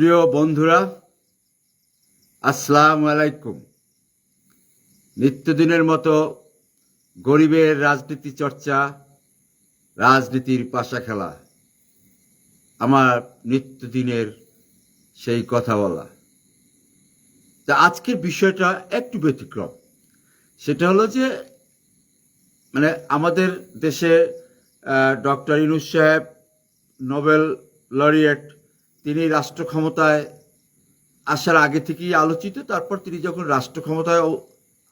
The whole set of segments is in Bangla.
প্রিয় বন্ধুরা, আসসালাম আলাইকুম। নিত্যদিনের মতো গরিবের রাজনীতি চর্চা, রাজনীতির পাশা খেলা, আমার নিত্যদিনের সেই কথা বলা। তা আজকের বিষয়টা একটু ব্যতিক্রম। সেটা হলো যে মানে আমাদের দেশে ডক্টর ইনুস সাহেব নোবেল লরিয়েট তিনি রাষ্ট্র ক্ষমতায় আসার আগে থেকেই আলোচিত, তারপর তিনি যখন রাষ্ট্র ক্ষমতায়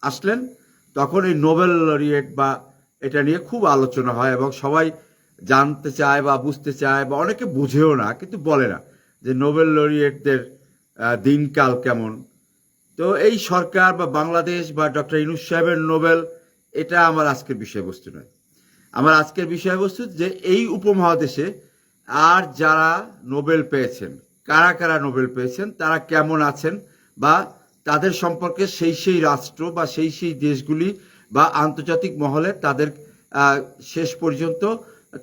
আসলেন, তখন এই নোবেল লরিয়েট বা এটা নিয়ে খুব আলোচনা হয় এবং সবাই জানতে চায় বা বুঝতে চায় বা অনেকে বুঝেও না, কিন্তু বলে না যে নোবেল লরিয়েটদের দিনকাল কেমন। তো এই সরকার বা বাংলাদেশ বা ডক্টর ইনুস সাহেবের নোবেল, এটা আমার আজকের বিষয়বস্তু নয়। আমার আজকের বিষয়বস্তু যে এই উপমহাদেশে আর যারা নোবেল পেয়েছেন, কারা কারা নোবেল পেয়েছেন, তারা কেমন আছেন বা তাদের সম্পর্কে সেই সেই রাষ্ট্র বা সেই সেই দেশগুলি বা আন্তর্জাতিক মহলে তাদের শেষ পর্যন্ত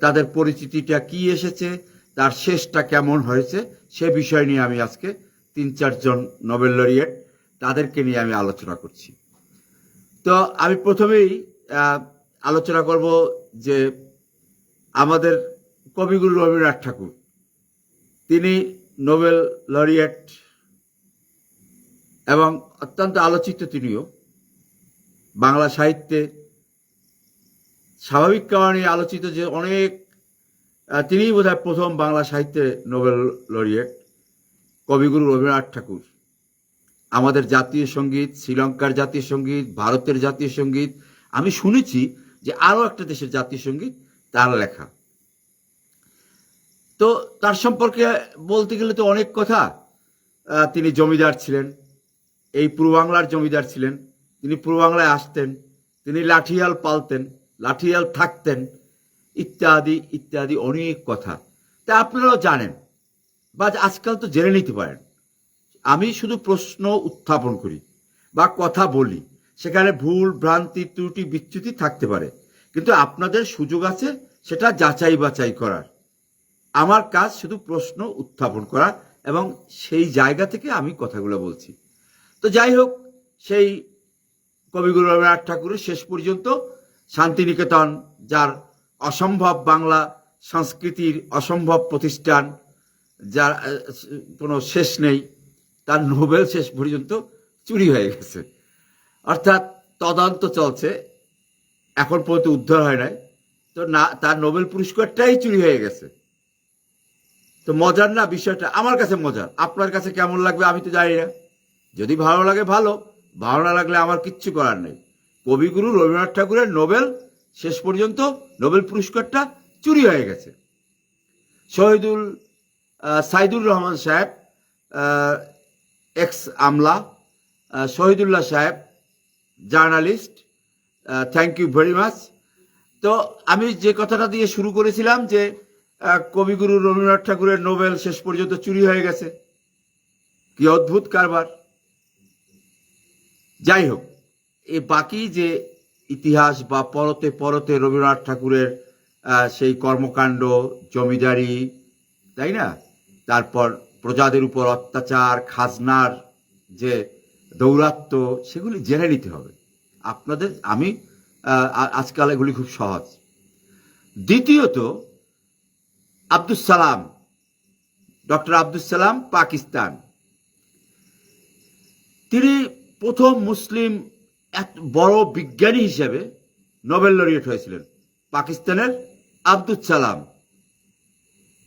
তাদের পরিচিতিটা কি এসেছে, তার শেষটা কেমন হয়েছে, সে বিষয় নিয়ে আমি আজকে তিন চারজন নোবেল লরিয়েট তাদেরকে নিয়ে আমি আলোচনা করছি। তো আমি প্রথমেই আলোচনা করব যে আমাদের কবিগুরু রবীন্দ্রনাথ ঠাকুর। তিনি নোবেল লরিয়েট এবং অত্যন্ত আলোচিত তিনিও। বাংলা সাহিত্যে স্বাভাবিক কারণে আলোচিত যে অনেক তিনিই বোধহয় প্রথম বাংলা সাহিত্যে নোবেল লরিয়েট, কবিগুরু রবীন্দ্রনাথ ঠাকুর। আমাদের জাতীয় সংগীত, শ্রীলঙ্কার জাতীয় সংগীত, ভারতের জাতীয় সংগীত, আমি শুনেছি যে আরও একটা দেশের জাতীয় সংগীত তার লেখা। তো তার সম্পর্কে বলতে গেলে তো অনেক কথা। তিনি জমিদার ছিলেন, এই পূর্ব বাংলার জমিদার ছিলেন, তিনি পূর্ব বাংলায় আসতেন, তিনি লাঠিয়াল পালতেন, লাঠিয়াল থাকতেন, ইত্যাদি ইত্যাদি অনেক কথা। তা আপনারাও জানেন, বা আজকাল তো জেনে নিতে পারেন। আমি শুধু প্রশ্ন উত্থাপন করি, বা কথা বলি, সেখানে ভুল, ভ্রান্তি, ত্রুটি, বিচ্যুতি থাকতে পারে। কিন্তু আপনাদের সুযোগ আছে সেটা যাচাই বাছাই করার। আমার কাজ শুধু প্রশ্ন উত্থাপন করা এবং সেই জায়গা থেকে আমি কথাগুলো বলছি। তো যাই হোক, সেই কবিগুরু রবীন্দ্রনাথ ঠাকুরের শেষ পর্যন্ত শান্তিনিকেতন, যার অসম্ভব বাংলা সংস্কৃতির অসম্ভব প্রতিষ্ঠান, যার কোনো শেষ নেই, তার নোবেল শেষ পর্যন্ত চুরি হয়ে গেছে। অর্থাৎ তদন্ত চলছে, এখন পর্যন্ত উদ্ধার হয় নাই। তো না, তার নোবেল পুরস্কারটাই চুরি হয়ে গেছে। তো মজার না বিষয়টা? আমার কাছে মজার। আপনার কাছে কেমন লাগবে আমি তো জানি না। যদি ভালো লাগে, ভালো। ভালো না লাগলে আমার কিচ্ছু করার নেই। কবিগুরু রবীন্দ্রনাথ ঠাকুরের নোবেল, শেষ পর্যন্ত নোবেল পুরস্কারটা চুরি হয়ে গেছে। শহীদুল সাইদুর রহমান সাহেব x Amla Shahidullah Saheb, journalist thank you very much. তো আমি যে কথাটা দিয়ে শুরু করেছিলাম যে কবিগুরু রবীন্দ্রনাথ ঠাকুরের নোবেল শেষ পর্যন্ত চুরি হয়ে গেছে। কি অদ্ভুত কারবার। যাই হোক, এ বাকি যে ইতিহাস বা পরতে পরতে রবীন্দ্রনাথ ঠাকুরের সেই কর্মকাণ্ড, জমিদারি, তাই না? তারপর প্রজাদের উপর অত্যাচার, খাজনার যে দৌরাত্ম, সেগুলি জেনে নিতে হবে। আপনাদের, আমি আজকাল এগুলি খুব সহজ। দ্বিতীয়ত আব্দুল সালাম, ডক্টর আব্দুল সালাম, পাকিস্তান। তিনি প্রথম মুসলিম এক বড় বিজ্ঞানী হিসেবে নোবেল লরিয়েট হয়েছিলেন, পাকিস্তানের আব্দুল সালাম।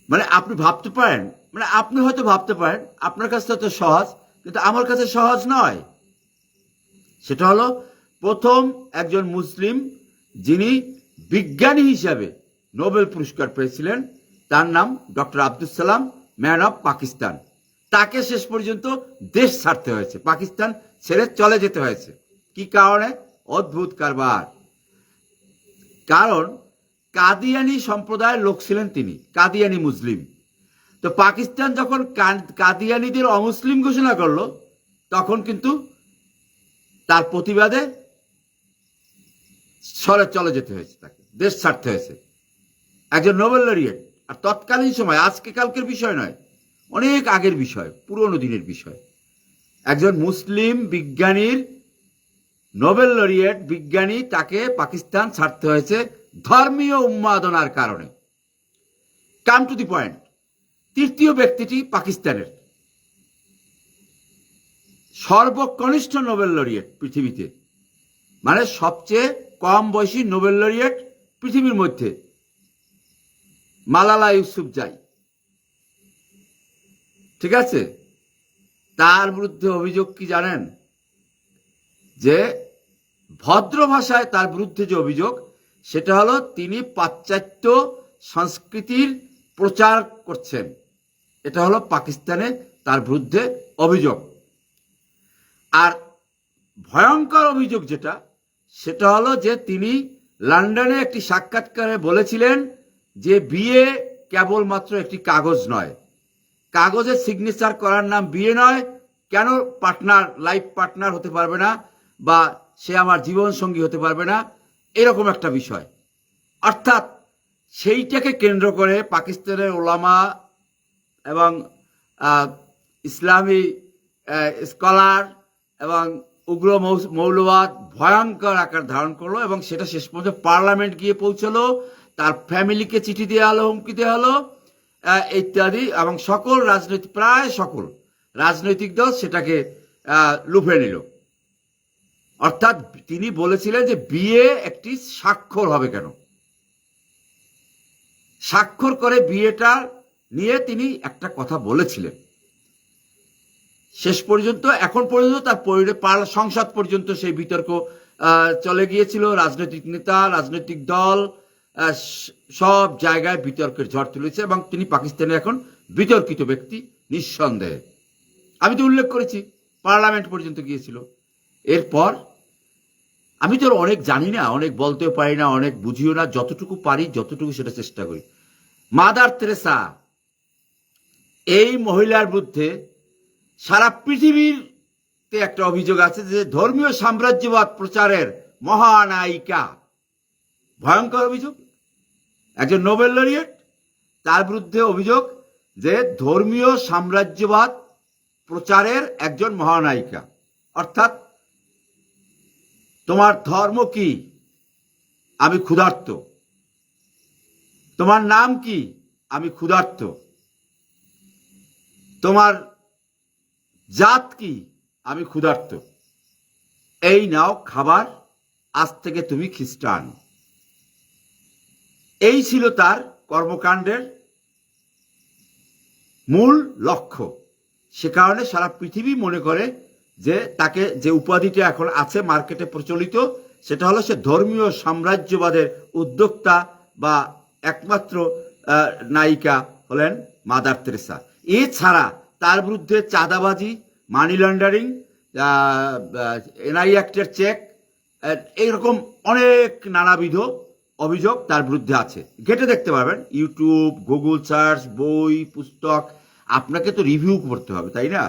মানে আপনি ভাবতে পারেন মানে আপনি হয়তো ভাবতে পারেন, আপনার কাছে হয়তো সহজ, কিন্তু আমার কাছে সহজ নয়। সেটা হলো, প্রথম একজন মুসলিম যিনি বিজ্ঞানী হিসাবে নোবেল পুরস্কার পেয়েছিলেন তার নাম doctor Abdul Salam, man of Pakistan. তাকে শেষ পর্যন্ত দেশ ছাড়তে হয়েছে, পাকিস্তান ছেড়ে চলে যেতে হয়েছে। কি কারণে? অদ্ভুত কারবার। কারণ কাদিয়ানি সম্প্রদায়ের লোক ছিলেন তিনি, কাদিয়ানি মুসলিম। তো পাকিস্তান যখন কাদিয়ানিদের অমুসলিম ঘোষণা করল, তখন কিন্তু তার প্রতিবাদে সরে চলে যেতে হয়েছে তাকে, দেশ ছাড়তে হয়েছে। একজন নোবেল লরিয়েট আর তৎকালীন সময়, আজকে কালকের বিষয় নয়, অনেক আগের বিষয়, পুরনো দিনের বিষয়। একজন মুসলিম বিজ্ঞানীর নোবেল লরিয়েট বিজ্ঞানী তাকে পাকিস্তান ছাড়তে হয়েছে ধর্মীয় উন্মাদনার কারণে। কাম টু দি পয়েন্ট, তৃতীয় ব্যক্তিটি পাকিস্তানের। সর্বকনিষ্ঠ নোবেল লরিয়েট পৃথিবীতে মানে সবচেয়ে কম বয়সী নোবেল লরিয়েট পৃথিবীর মধ্যে। মালালা ইউসুফ যাই। ঠিক আছে? তার বিরুদ্ধে অভিযোগ কি জানেন? যে ভদ্র ভাষায় তার বিরুদ্ধে যে অভিযোগ, সেটা হলো তিনি পাশ্চাত্য সংস্কৃতির প্রচার করছেন। এটা হলো পাকিস্তানে তার বিরুদ্ধে অভিযোগ। আর ভয়ঙ্কর অভিযোগ যেটা, সেটা হলো যে তিনি লন্ডনে একটি সাক্ষাৎকারে বলেছিলেন যে বিয়ে কেবলমাত্র একটি কাগজ নয়। কাগজে সিগনেচার করার নাম বিয়ে নয়। কেন পার্টনার লাইফ পার্টনার হতে পারবে না বা সে আমার জীবন সঙ্গী হতে পারবে না? এরকম একটা বিষয়। অর্থাৎ সেইটাকে কেন্দ্র করে পাকিস্তানের ওলামা এবং ইসলামী স্কলার এবং উগ্র মৌলবাদ ভয়ঙ্কর আকার ধারণ করল এবং সেটা শেষ পর্যন্ত পার্লামেন্ট গিয়ে পৌঁছলো। তার ফ্যামিলিকে চিঠি দেওয়া হলো হুমকি দেওয়া হলো ইত্যাদি, এবং সকল রাজনৈতিক, প্রায় সকল রাজনৈতিক দল সেটাকে লুফে নিল। অর্থাৎ তিনি বলেছিলেন যে বিয়ে একটি স্বাক্ষর হবে কেন? স্বাক্ষর করে বিয়েটা নিয়ে তিনি একটা কথা বলেছিলেন। শেষ পর্যন্ত, এখন পর্যন্ত তার সংসদ পর্যন্ত সেই বিতর্ক চলে গিয়েছিল। রাজনৈতিক নেতা, রাজনৈতিক দল সব জায়গায় বিতর্কের ঝড় তুলেছে এবং তিনি পাকিস্তানের এখন বিতর্কিত ব্যক্তি, নিঃসন্দেহে। আমি তো উল্লেখ করেছি, পার্লামেন্ট পর্যন্ত গিয়েছিল। এরপর, আমি তো অনেক জানি না, অনেক বলতেও পারি না, অনেক বুঝিও না, যতটুকু পারি, যতটুকু সেটা চেষ্টা করি। মাদার তেরেসা, এই মহিলার বিরুদ্ধে সারা পৃথিবীর একটা অভিযোগ আছে যে ধর্মীয় সাম্রাজ্যবাদ প্রচারের মহানায়িকা। ভয়ঙ্কর অভিযোগ? একজন নোবেল লরিয়েট তার বিরুদ্ধে অভিযোগ যে ধর্মীয় সাম্রাজ্যবাদ প্রচারের একজন মহানায়িকা। অর্থাৎ, তোমার ধর্ম কি? আমি ক্ষুধার্ত। তোমার নাম কি? আমি ক্ষুধার্ত। তোমার জাত কি? আমি ক্ষুধার্ত। এই নাও খাবার, আজ থেকে তুমি খ্রিস্টান। এই ছিল তার কর্মকাণ্ডের মূল লক্ষ্য। সে কারণে সারা পৃথিবী মনে করে যে তাকে যে উপাধিটা এখন আছে, মার্কেটে প্রচলিত, সেটা হলো সে ধর্মীয় সাম্রাজ্যবাদের উদ্যোক্তা বা একমাত্র নায়িকা হলেন মাদার তেরেসা। এছাড়া তার বিরুদ্ধে চাঁদাবাজি, মানি লন্ডারিং এনআই অ্যাক্টের চেক এইরকম অনেক নানাবিধ অভিযোগ তার বিরুদ্ধে আছে। ঘেটে দেখতে পাবেন ইউটিউব গুগল সার্চ বই, পুস্তক, আপনাকে তো রিভিউ করতে হবে, তাই না?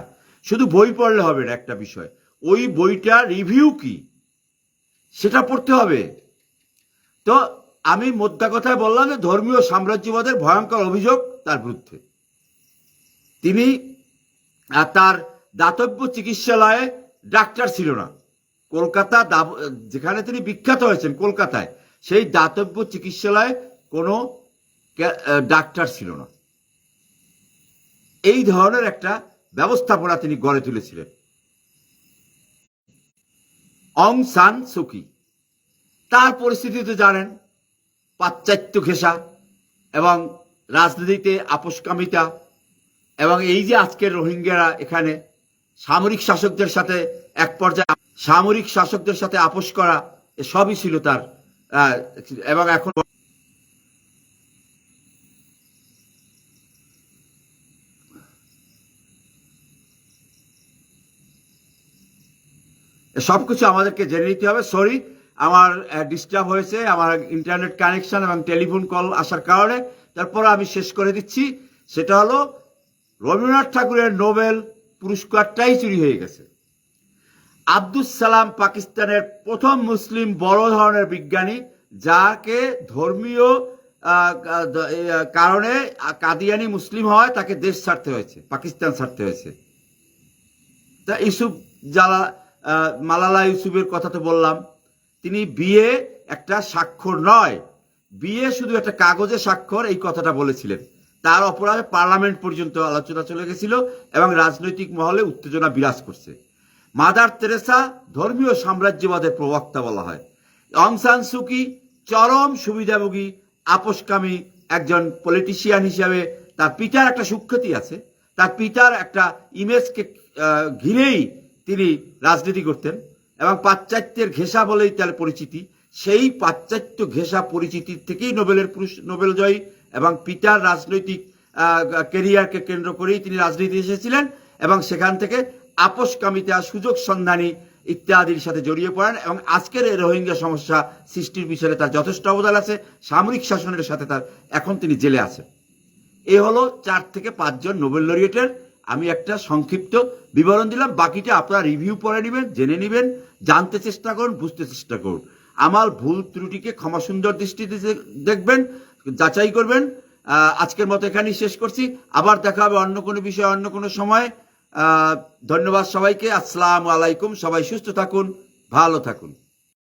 শুধু বই পড়লে হবে না একটা বিষয়। ওই বইটা রিভিউ কি? সেটা পড়তে হবে। তো আমি মোদ্দা কথায় বললাম যে ধর্মীয় সাম্রাজ্যবাদের ভয়ঙ্কর অভিযোগ তার বিরুদ্ধে। তিনি তার দাতব্য চিকিৎসালয়ে ডাক্তার ছিল না। কলকাতা যেখানে তিনি বিখ্যাত হয়েছেন, কলকাতায়। সেই দাতব্য চিকিৎসালয়ে কোনো ডাক্তার ছিল না। এই ধরনের একটা ব্যবস্থাপনা তিনি গড়ে তুলেছিলেন। অং সান সুকি তার পরিস্থিতি তো জানেন, পাশ্চাত্য ঘেঁষা এবং রাজনীতিতে আপোষকামিতা এবং এই যে আজকের রোহিঙ্গারা এখানে সামরিক শাসকদের সাথে এক পর্যায়ে, সামরিক শাসকদের সাথে আপোষ করা, এ সবই ছিল তার এবং এখন সবকিছু আমাদেরকে জেনে নিতে হবে। সরি আমার ডিস্টার্ব হয়েছে, আমার ইন্টারনেট কানেকশন এবং টেলিফোন কল আসার কারণে। তারপর আমি শেষ করে দিচ্ছি। সেটা হলো, রবীন্দ্রনাথ ঠাকুরের নোবেল পুরস্কারটাই চুরি হয়ে গেছে। আব্দুস সালাম পাকিস্তানের প্রথম মুসলিম বড় ধরনের বিজ্ঞানী, যাকে ধর্মীয় কারণে কাদিয়ানি মুসলিম হয়, তাকে দেশ ছাড়তে হয়েছে, পাকিস্তান ছাড়তে হয়েছে। তা ইউসুফ জালা মালালা ইউসুফের কথা তো বললাম, তিনি বিয়ে একটা স্বাক্ষর নয়, বিয়ে শুধু একটা কাগজে স্বাক্ষর, এই কথাটা বলেছিলেন। তার অপরাধে পার্লামেন্ট পর্যন্ত আলোচনা চলে গেছিল এবং রাজনৈতিক মহলে উত্তেজনা বিরাজ করছে। মাদার তেরেসা ধর্মীয় সাম্রাজ্যবাদের প্রবক্তা বলা হয়। অং সান সুকি চরম সুবিধাভোগী আপোষকামী একজন পলিটিশিয়ান হিসাবে তার পিতার একটা সুখ্যাতি আছে। তার পিতার একটা ইমেজকে ঘিরেই তিনি রাজনীতি করতেন এবং পাশ্চাত্যের ঘেঁষা বলেই তার পরিচিতি। সেই পাশ্চাত্য ঘেঁষা পরিচিতির থেকেই নোবেলের পুরুষ নোবেল জয়ী এবং পিতার রাজনৈতিক আহ, ক্যারিয়ারকে কেন্দ্র করেই তিনি রাজনীতি এসেছিলেন এবং সেখান থেকে আপোষকামিতা, সুযোগ সন্ধানী ইত্যাদির সাথে জড়িয়ে পড়েন এবং আজকের এই রোহিঙ্গা সমস্যা সৃষ্টির বিষয়ে তার যথেষ্ট অবদান আছে। সামরিক শাসনের সাথে তার এখন তিনি জেলে আছেন এ হলো চার থেকে পাঁচজন নোবেল লরিয়েটের। আমি একটা সংক্ষিপ্ত বিবরণ দিলাম, বাকিটা আপনারা রিভিউ পড়ে নেবেন, জেনে নেবেন, জানতে চেষ্টা করুন, বুঝতে চেষ্টা করুন। আমার ভুল ত্রুটিকে ক্ষমা সুন্দর দৃষ্টিতে দেখবেন, যাচাই করবেন। আজকের মতো এখানেই শেষ করছি। আবার দেখা হবে অন্য কোনো বিষয়ে, অন্য কোনো সময়। ধন্যবাদ সবাইকে। আসসালামু আলাইকুম। সবাই সুস্থ থাকুন ভালো থাকুন।